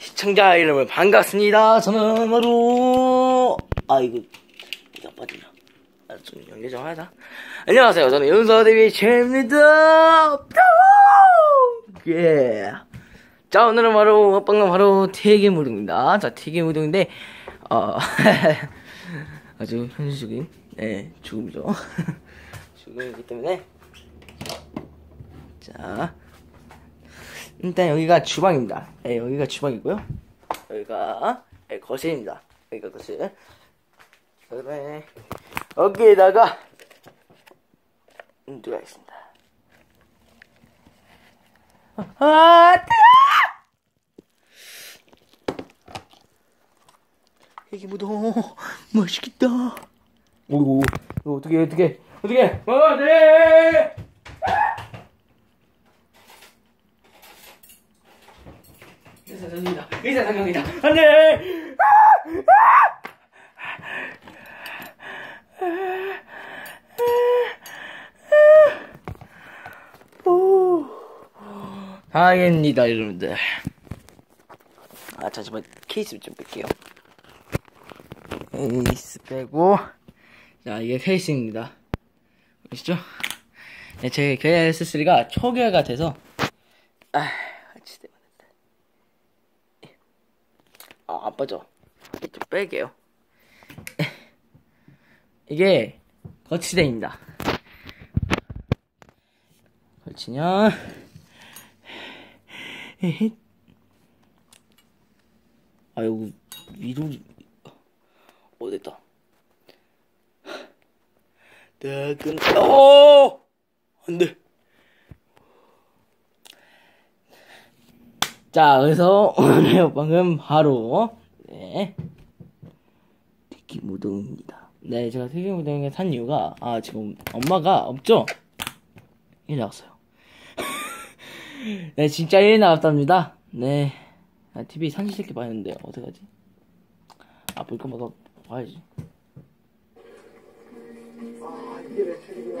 시청자 여러분 반갑습니다. 저는 바로 아 이거 빠지나? 아, 좀 연결 좀 하자. 안녕하세요. 저는 윤서 대비 최입니다. 예. 자 오늘은 바로 먹방은 바로 튀김우동입니다. 자 튀김우동인데 어 아주 현실적인 네 죽음이죠. 죽음이기 때문에 자 일단 여기가 주방입니다. 네, 여기가 주방이고요. 여기가 네, 거실입니다. 여기가 거실. 그다음에 여기에다가 누가 있습니다. 아, 이게 무동 맛있겠다. 오, 이거 어떻게 어떻게 어떻게? 어, 네. 상경이다. 의사 상경이다. 안돼. 오, 다행입니다, 여러분들. 아, 잠시만 케이스 좀 뺄게요. 케이스 빼고, 자, 이게 케이스입니다. 보시죠? 네, 제 KS3가 초기화가 돼서, 아, 진짜 아, 안 빠져. 좀 뺄게요. 이게 거치대입니다. 거치냐? 아, 여기 위로, 어, 됐다. 따끈, 오! 안 돼. 자, 그래서 오늘 방금 바로 네 튀김우동입니다. 네, 제가 튀김우동에 산 이유가 아 지금 엄마가 없죠? 일 나왔어요. 네, 진짜 일 나왔답니다. 네, 아, TV 산시새끼 봤는데 어떡하지? 아, 볼 거마다 봐야지. 아, 이게 매출이구나.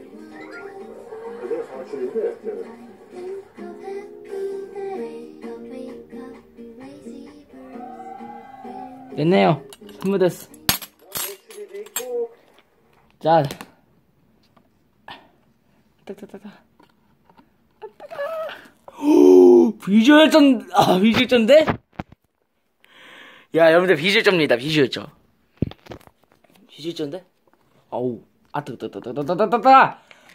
네. 됐네요. 선물 됐어. 자. 딱딱딱딱. 비주얼 점, 아, 비주얼 점인데? 야, 여러분들 비주얼 점입니다, 비주얼 점. 비주얼 점인데? 아우, 아, 뜨, 뜨, 뜨, 뜨, 뜨, 뜨, 뜨, 뜨.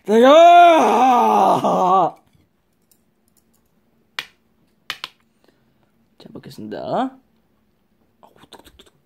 거, 뜨거! 자, 먹겠습니다. 아우, 뜨거, 뜨거, 뜨거.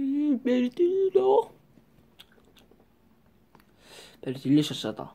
음, 베리 딜러. 베리 딜리셔스하다.